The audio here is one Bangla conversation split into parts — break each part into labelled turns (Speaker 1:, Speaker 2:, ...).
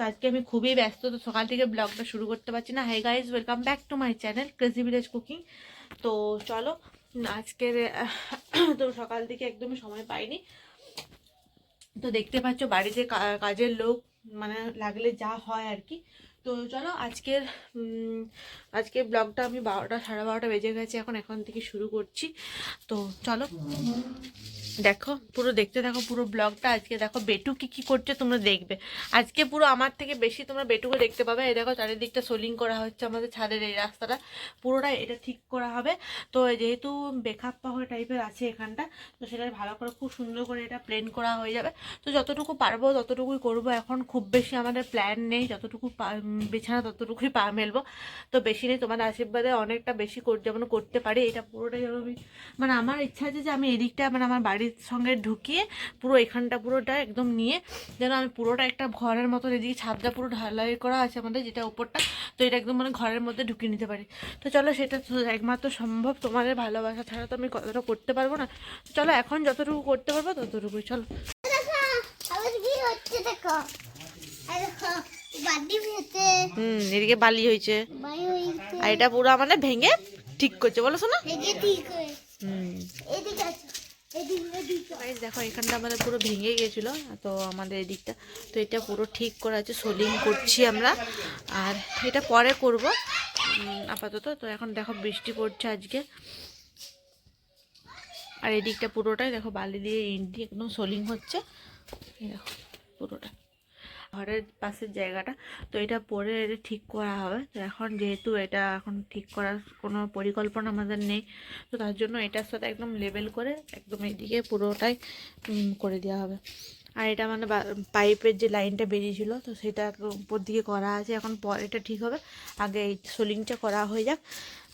Speaker 1: তো আজকে আমি খুবই ব্যস্ত, তো সকাল থেকে ব্লগটা শুরু করতে পারছি না। Hi guys welcome back to my channel crazy village cooking তো চলো, আজকের তো সকাল থেকে একদমই সময় পাইনি। তো দেখতে পাচ্ছ বাড়িতে কাজের লোক মানে লাগলে যা হয় আর কি। তো চলো আজকের আজকের ব্লগটা আমি বারোটা, সাড়ে বারোটা বেজে গেছে, এখন এখন থেকে শুরু করছি। তো চলো, দেখো, পুরো দেখতে দেখো পুরো ব্লগটা, আজকে দেখো বেটু কি কি করছে তোমরা দেখবে। আজকে পুরো আমার থেকে বেশি তোমরা বেটুকে দেখতে পাবে। এই দেখো চারিদিকটা সোলিং করা হচ্ছে আমাদের ছাদের এই রাস্তাটা পুরোটা এটা ঠিক করা হবে। তো যেহেতু বেখাপ পাহাড় টাইপের আছে এখানটা, তো সেটা ভালো করে খুব সুন্দর করে এটা প্লেন করা হয়ে যাবে। তো যতটুকু পারব ততটুকুই করব। এখন খুব বেশি আমাদের প্ল্যান নেই, যতটুকু বিছানা ততটুকুই পা মেলবো তো বেশি নেই তোমার আশীর্বাদে অনেকটা বেশি যেমন করতে পারি এটা পুরোটাই আমি মানে আমার ইচ্ছা আছে যে আমি এদিকটা মানে আমার বাড়ির সঙ্গে ঢুকিয়ে পুরো এখানটা পুরোটা একদম নিয়ে যেন আমি পুরোটা একটা ঘরের মতো এদিকে ছাদটা পুরো ঢালাই করা আছে আমাদের যেটা উপরটা তো এটা একদম মানে ঘরের মধ্যে ঢুকিয়ে নিতে পারি তো চলো সেটা একমাত্র সম্ভব তোমাদের ভালোবাসা ছাড়া তো আমি কতটা করতে পারব না চলো এখন যতটুকু করতে পারব ততটুকুই চলো
Speaker 2: দেখো
Speaker 1: হুম এদিকে বালি হয়েছে। আর এটা পুরো আমাদের ভেঙে ঠিক করছে বলো শোনা। হুম। দেখো এখানটা আমাদের পুরো ভেঙে গেছিল তো আমাদের এদিকটা তো এটা পুরো ঠিক করা আছে সোলিং করছি আমরা। আর এটা পরে করব আপাতত। তো এখন দেখো বৃষ্টি পড়ছে আজকে। আর এদিকটা পুরোটাই দেখো বালি দিয়ে ইট দিয়ে একদম সোলিং হচ্ছে। দেখো পুরোটা। ঘরের পাশের জায়গাটা। তো এটা পরে এটা ঠিক করা হবে। তো এখন যেহেতু এটা এখন ঠিক করার কোনো পরিকল্পনা আমাদের নেই, তো তার জন্য এটার সাথে একদম লেবেল করে একদম এদিকে পুরোটাই করে দেওয়া হবে। আর এটা মানে পাইপের যে লাইনটা বেরিয়েছিল, তো সেটা উপর দিকে করা আছে। এখন পরে এটা ঠিক হবে। আগে এই সোলিংটা করা হয়ে যাক।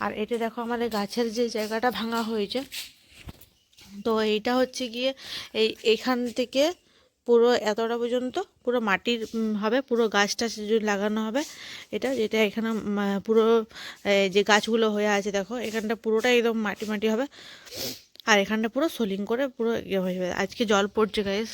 Speaker 1: আর এটা দেখো আমাদের গাছের যে জায়গাটা ভাঙা হয়েছে। তো এইটা হচ্ছে গিয়ে এই এইখান থেকে পুরো এতটা পর্যন্ত পুরো মাটির হবে, পুরো গাছ টাছ লাগানো হবে, এটা যেটা এখানে পুরো যে গাছগুলো হয়ে আছে, দেখো, এখানটা পুরোটা একদম মাটি মাটি হবে। আর এখানটা পুরো সোলিং করে পুরো ইয়ে হয়ে যাবে। আজকে জল পড়ছে গাইস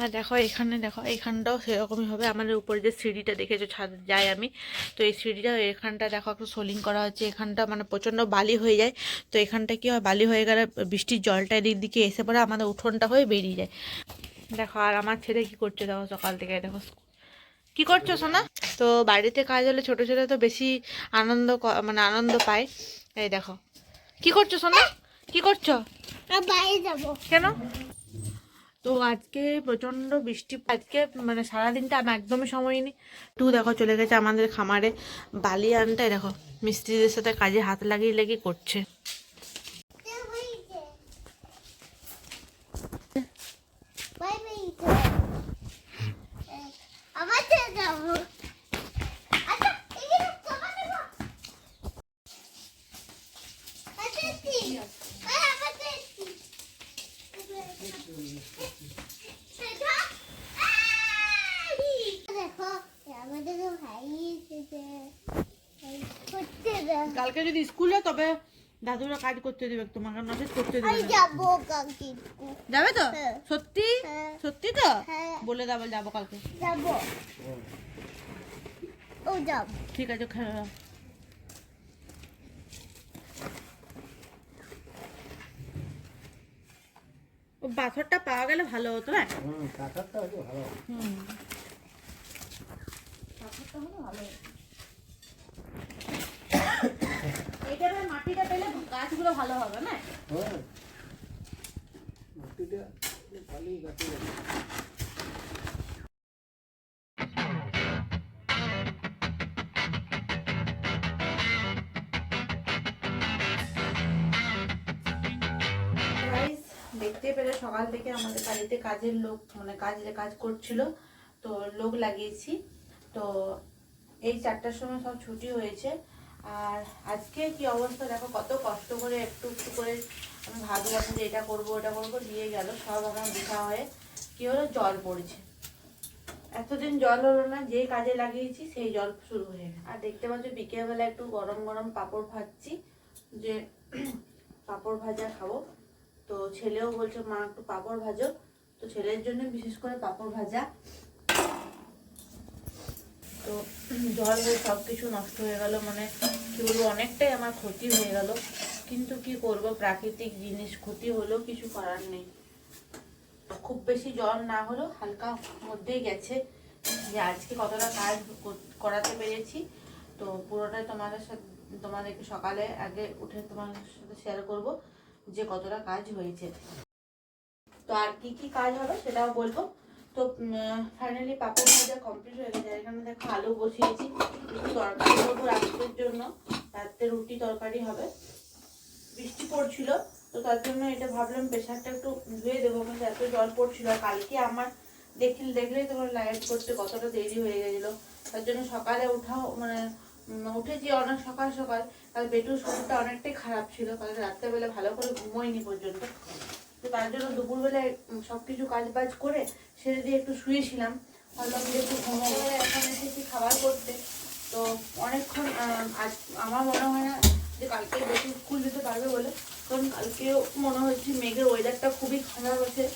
Speaker 1: আর দেখো এখানে দেখো এখানটাও সেরকমই হবে। আমাদের উপরে যে সিঁড়িটা দেখেছ ছাদ যাই আমি। তো এই সিঁড়িটা এখানটা দেখো একটু সোলিং করা হচ্ছে। এখানটা মানে প্রচণ্ড বালি হয়ে যায়। তো এখানটা কি হয় বালি হয়ে গেলে বৃষ্টির জলটা এদিক দিকে এসে পড়ে আমাদের উঠোনটা হয়ে বেরিয়ে যায়। দেখো আর আমার ছেলে কি করছে দেখো সকাল থেকে দেখো কি করছ সোনা? তো বাড়িতে কাজ হলে ছোটো ছেলে তো বেশি আনন্দ মানে আনন্দ পায়। এই দেখো। কি করছ সোনা? কি করছ?
Speaker 2: বাইরে যাব।
Speaker 1: কেন? তো আজকে প্রচণ্ড বৃষ্টি, আজকে মানে সারাদিনটা আমি একদমই সময় নিই টু দেখো চলে গেছে আমাদের খামারে। বালি আনতে দেখো, মিস্ত্রিদের সাথে কাজে হাত লাগিয়ে লাগিয়ে করছে
Speaker 2: বাই বাই আবার চলে যাব আচ্ছা এখানে চাপা দেবো আচ্ছা এসছি ওই আবার তো এসছি দেখো আমাদের ভাই এসেছে এই করতে দাও
Speaker 1: কালকে যদি স্কুলে তবে দাদুরা কাজ করতে দেবে তোমাকে নজর করতে দেবে।
Speaker 2: যাব কালকে
Speaker 1: যাবে তো?
Speaker 2: হ্যাঁ।
Speaker 1: সত্যি?
Speaker 2: হ্যাঁ।
Speaker 1: সত্যি তো?
Speaker 2: হ্যাঁ।
Speaker 1: বলে দাও যাব কালকে।
Speaker 2: যাব। ও যাব।
Speaker 1: ঠিক আছে ও পাথরটা পাওয়া গেলে ভালো হতো না হুম। পাথরটা হলে ভালো হতো। এইটা মাটিটা পেলে গাছগুলো ভালো হবে না? গাইস দেখতে পেলে সকাল থেকে আমাদের বাড়িতে কাজের লোক মানে কাজে কাজ করছিল তো লোক লাগিয়েছি। তো এই চারটার সময় সব ছুটি হয়েছে। আর আজকে কি অবস্থা? দেখো, কত কষ্ট করে একটু একটু করে আমি ভাবলাম যে এটা করব, ওটা করব, দিয়ে গেল, সব আমার দেখা হয়ে কি হলো? জল পড়েছে। এতদিন জল হলো না, যে কাজে লাগিয়েছি, সেই জল শুরু হয়ে আর দেখতে পাচ্ছ, বিকেলবেলা একটু গরম গরম পাঁপড় ভাজছি, যে পাঁপড় ভাজা খাব। তো ছেলেও বলছে, মা, একটু পাঁপড় ভাজো। তো ছেলের জন্য বিশেষ করে পাঁপড় ভাজা। তো জল হয়ে সব কিছু নষ্ট হয়ে গেল মানে কি বলব, অনেকটাই আমার ক্ষতি হয়ে গেল। কিন্তু কি করব, প্রাকৃতিক জিনিস ক্ষতি হলেও কিছু করার নেই। খুব বেশি জল না হলেও হালকা মধ্যেই গেছে। যে আজকে কতটা কাজ কর- করাতে পেরেছি, তো পুরোটাই তোমাদের সাথে, তোমাদেরকে সকালে আগে উঠে তোমাদের সাথে শেয়ার করব যে কতটা কাজ হয়েছে। তো আর কি কি কাজ হবে সেটাও বলব। তো ফাইনালি পাপড় ভাজা কমপ্লিট হয়ে গেছে, এখানে দেখো আলু বসিয়েছি, একটু তরকারি করব রাত্রের জন্য, রাত্রে রুটি তরকারি হবে। বৃষ্টি পড়ছিল, তো তার জন্য এটা ভাবলাম প্রেশারটা একটু ধুয়ে দেবো কিন্তু এত জল পড়ছিল। কালকে আমার দেখলে, দেখলেই তোমার লাইট করতে কতটা দেরি হয়ে গেছিল। তার জন্য সকালে উঠাও মানে উঠেছি অনেক সকাল সকাল, কাল বেটুর শরীরটা অনেকটাই খারাপ ছিল, কাল রাত্রেবেলা ভালো করে ঘুমোয়নি পর্যন্ত। তো তার জন্য দুপুরবেলায় উম, সবকিছু কাজ বাজ করে সেরে দিয়ে একটু শুয়েছিলাম। ভাবলাম যে একটু ঘুমাবো। এখন এসেছি খাবার করতে। তো অনেকক্ষণ আজ আমার মনে হয় না যে কালকে বেশি স্কুল যেতে পারবে বলে। কারণ কালকেও মনে হচ্ছে মেঘের ওয়েদারটা খুবই খারাপ আছে।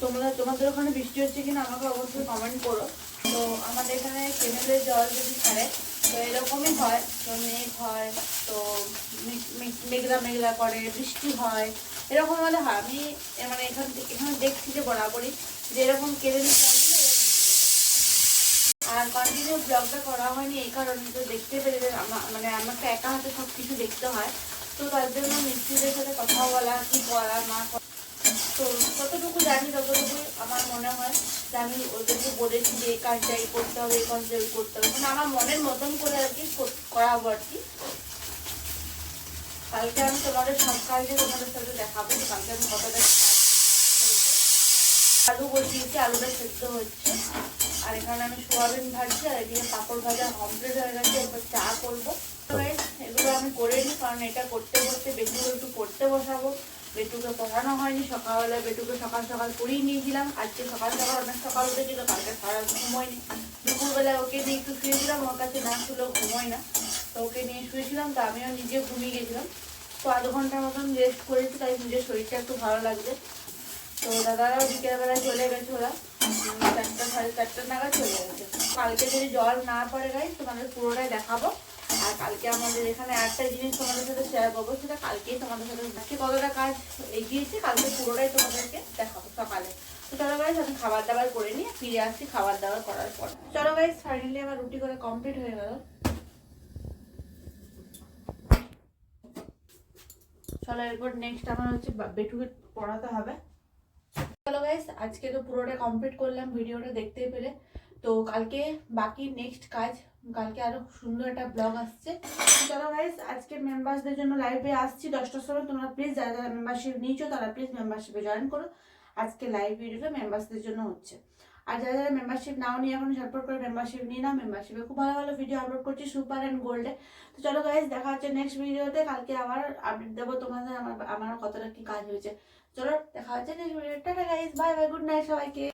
Speaker 1: তোমরা তোমাদের ওখানে বৃষ্টি হচ্ছে কিনা আমাকে অবশ্যই কমেন্ট করো। তো আমাদের এখানে কেনেলের জল যদি ছাড়ে। তো এরকমই হয়। তো মেঘ হয় তো মেঘ- মেঘ- মেঘলা মেঘলা করে বৃষ্টি হয়। এরকম হলে হয়, আমি মানে এখান থেকে, এখানে দেখছি যে বরাবরই যে এরকম কেড়ে নিতে হয়। আর কন্টিনিউ ব্লগটা করা হয়নি এই কারণে তো দেখতে পেরে মানে আমাকে একা হাতে সব কিছু দেখতে হয়। তো তার জন্য মিস্ত্রিদের সাথে কথা বলা, কি বলা, না তো যতটুকু জানি ততটুকু আমার মনে হয় যে আমি ওদেরকে বলেছি যে এই কাজটা এই করতে হবে, এই কাজটা এই করতে হবে। মানে আমার মনের মতন করে আর কি কর- করাবো আর কি। কালকে আমি তোমাদের সব কাজে তোমাদের সাথে দেখাবো। কালকে আমি কতটা। আলু বসিয়েছি, আলুটা সেদ্ধ হচ্ছে। আর এখানে আমি সোয়াবিন ভাজছি, আর এদিকে পাঁপড় ভাজা কমপ্লিট হয়ে গেছে। এরপর চা করব। এগুলো আমি করে নিই, কারণ এটা করতে করতে বেটুকে একটু পড়তে বসাবো। বেটুকে পড়ানো হয়নি সকালবেলা বেটুকে সকাল সকাল পড়িয়ে নিয়েছিলাম। আজকে সকাল সকাল, অনেক সকাল উঠেছিল, কালকে সারা ঘুমোয়নি। দুপুরবেলা ওকে নিয়ে একটু শুয়েছিলাম, ওর কাছে না শুলেও ঘুমোয় না। তো ওকে নিয়ে শুয়েছিলাম, তো আমিও নিজে ঘুমিয়ে গেছিলাম। তো আধ ঘণ্টার মতন রেস্ট করেছি, তাই নিজের শরীরটা একটু ভালো লাগছে। তো দাদারাও বিকেলবেলায় চলে গেছে ওরা। চারটা সাড়ে চারটা নাগাদ চলে গেছে। কালকে যদি জল না পড়ে গাই তোমাদের পুরোটাই দেখাবো। আর কালকে আমাদের এখানে একটা জিনিস তোমাদের সাথে শেয়ার করব, সেটা কালকেই তোমাদের সাথে আজকে কতটা কাজ এগিয়েছে, কালকে পুরোটাই তোমাদেরকে দেখাবো সকালে। তো চলো আমি খাবার দাবার করে নিয়ে ফিরে আসছি খাবার দাবার করার পর। চলো গাইজ ফাইনালি আমার রুটি করে কমপ্লিট হয়ে গেল। চলো এরপর নেক্সট আমার হচ্ছে বেটুকে পড়াতে হবে। চলো গাইস আজকে তো পুরোটা কমপ্লিট করলাম, ভিডিওটা দেখতে পেলে। তো কালকে বাকি নেক্সট কাজ, কালকে আরও সুন্দর একটা ব্লগ আসছে। চলো গাইস আজকে মেম্বারসদের জন্য লাইভে আসছি দশটার সময়। তোমরা প্লিজ যারা যারা মেম্বারশিপ নিয়েছো, তারা প্লিজ মেম্বারশিপে জয়েন করো। আজকে লাইভ ভিডিওটা মেম্বারসদের জন্য হচ্ছে। আর যারা যারা মেম্বারশিপ নাও নিয়ে এখন ঝটপট করে মেম্বারশিপ নিয়ে নাও মেম্বারশিপে খুব ভালো ভালো ভিডিও আপলোড করছি সুপার অ্যান্ড গোল্ডে তো চলো গাইজ দেখা হচ্ছে নেক্সট ভিডিওতে কালকে আবার আপডেট দেবো তোমাদের আমার আমার কতটা কি কাজ হয়েছে। চলো, দেখা হচ্ছে next video tata guys bye bye good night সবাইকে।